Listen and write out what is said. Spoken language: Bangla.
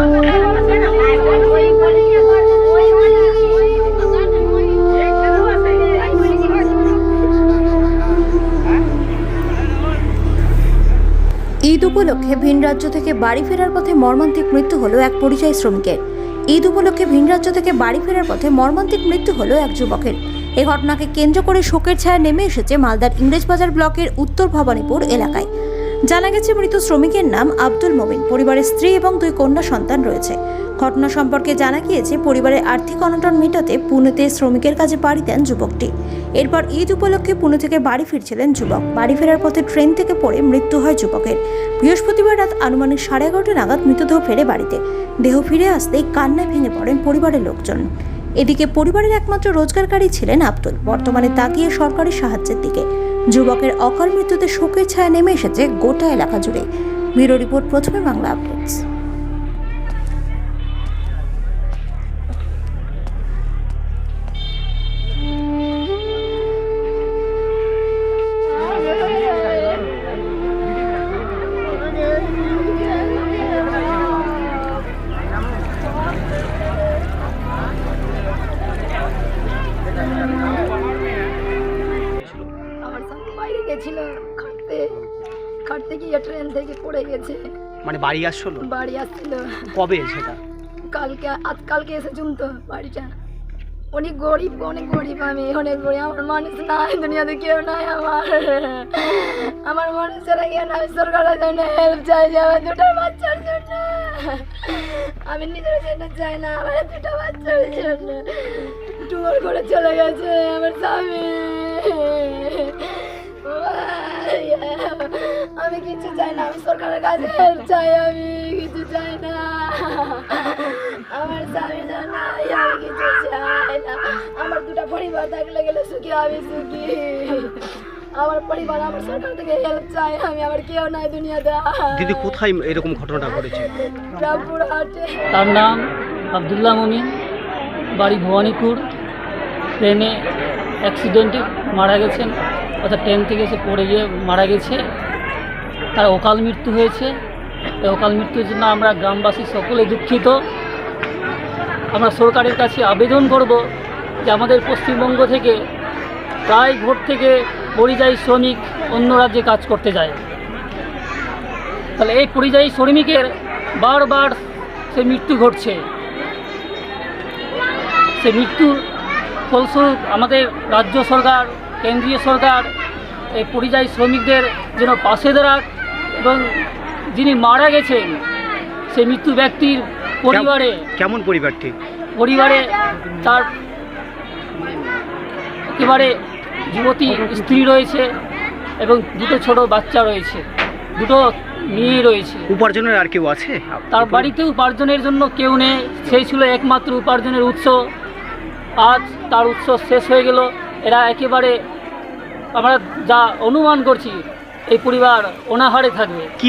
ঈদ উপলক্ষে ভিন রাজ্য থেকে বাড়ি ফেরার পথে মর্মান্তিক মৃত্যু হলো এক পরিযায়ী শ্রমিকের। ঈদ উপলক্ষে ভিন রাজ্য থেকে বাড়ি ফেরার পথে মর্মান্তিক মৃত্যু হলো এক যুবকের। এই ঘটনাকে কেন্দ্র করে শোকের ছায়া নেমে এসেছে মালদার ইংরেজবাজার ব্লকের উত্তর ভবানীপুর এলাকায়। জানা গেছে, মৃত শ্রমিকের নাম আব্দুল মমিন। পরিবারের স্ত্রী এবং দুই কন্যা সন্তান রয়েছে। ঘটনা সম্পর্কে জানা গিয়েছে, পরিবারের আর্থিক অনটন মেটাতে পুনেতে শ্রমিকের কাজে বাড়ি দেন যুবকটি। এরপর ঈদ উপলক্ষে পুনে থেকে বাড়ি ফিরছিলেন যুবক। বাড়ি ফেরার পথে ট্রেন থেকে পড়ে মৃত্যু হয় যুবকের। বৃহস্পতিবার রাত আনুমানিক সাড়ে এগারোটা নাগাদ মৃতদেহ ফেরে বাড়িতে। দেহ ফিরে আসতেই কান্নায় ভেঙে পড়েন পরিবারের লোকজন। এদিকে পরিবারের একমাত্র রোজগারকারী ছিলেন আব্দুল। বর্তমানে তাকিয়ে সরকারি সাহায্যের দিকে। যুবকের অকাল মৃত্যুতে শোকের ছায়া নেমে এসেছে গোটা এলাকা জুড়ে। ব্যুরো রিপোর্ট প্রথমে বাংলা আপডেটস। গেছিল খাটতে খাটতে গিয়ে ট্রেন থেকে পড়ে গেছে। মানে বাড়ি আসছিল বাড়ি আসছিল। কবে সেটা কালকে আজ কালকে এসেছুন তো বাড়িটা। অনেক গরিব অনেক গরিব আমি অনেক গরিব। আমার মানুষ নাই দুনিয়াতে কেউ নাই আমার। আমার মানুষের কেউ নাই সরকারের জন্য হেল্প চাই যে আমার দুটো বাচ্চার জন্য? আমি নিজের জন্য চাই না আমার দুটো বাচ্চার জন্য। টুমর করে চলে গেছে আমার স্বামী। আমি কিছু চাই না আমি সরকারের কাছে হেল্প চাই আমি কিছু চাই না। আমার স্বামী জন্য আমি কিছু চাই না। আমার দুটো পরিবার থাকলে গেলে সুখী আমি সুখী। আমার পরিবার আমার সরকার থেকে হেল্প চাই আমি আমার কেউ নাই দুনিয়াতে। দিদি কোথায় এরকম ঘটনাটা ঘটেছে? রামপুরহাটে তার নাম আবদুল্লাহ মমিন বাড়ি ভবানীপুর। ট্রেনে অ্যাক্সিডেন্টে মারা গেছেন অর্থাৎ ট্রেন থেকে এসে পড়ে গিয়ে মারা গেছে। তার অকাল মৃত্যু হয়েছে। এই অকাল মৃত্যুর জন্য আমরা গ্রামবাসী সকলে দুঃখিত। আমরা সরকারের কাছে আবেদন করব যে আমাদের পশ্চিমবঙ্গ থেকে প্রায় ভোট থেকে পরিযায়ী শ্রমিক অন্য রাজ্যে কাজ করতে যায়। তাহলে এই পরিযায়ী শ্রমিকের বারবার সে মৃত্যু ঘটছে। সে মৃত্যুর ফলস্বরূপ আমাদের রাজ্য সরকার, কেন্দ্রীয় সরকার, এই পরিযায়ী শ্রমিকদের যেন পাশে দাঁড়াক এবং যিনি মারা গেছেন সেই মৃত্যু ব্যক্তির পরিবারে। কেমন পরিবারটি পরিবারে তার একেবারে যুবতী স্ত্রী রয়েছে এবং দুটো ছোট বাচ্চা রয়েছে দুটো মেয়ে রয়েছে। উপার্জনের আর কেউ আছে? তার বাড়িতে উপার্জনের জন্য কেউ নেই সেই ছিল একমাত্র উপার্জনের উৎস। আজ তার উৎস শেষ হয়ে গেল। এরা একেবারে আমরা যা অনুমান করছি এই পরিবার অনাহারে থাকবে। কি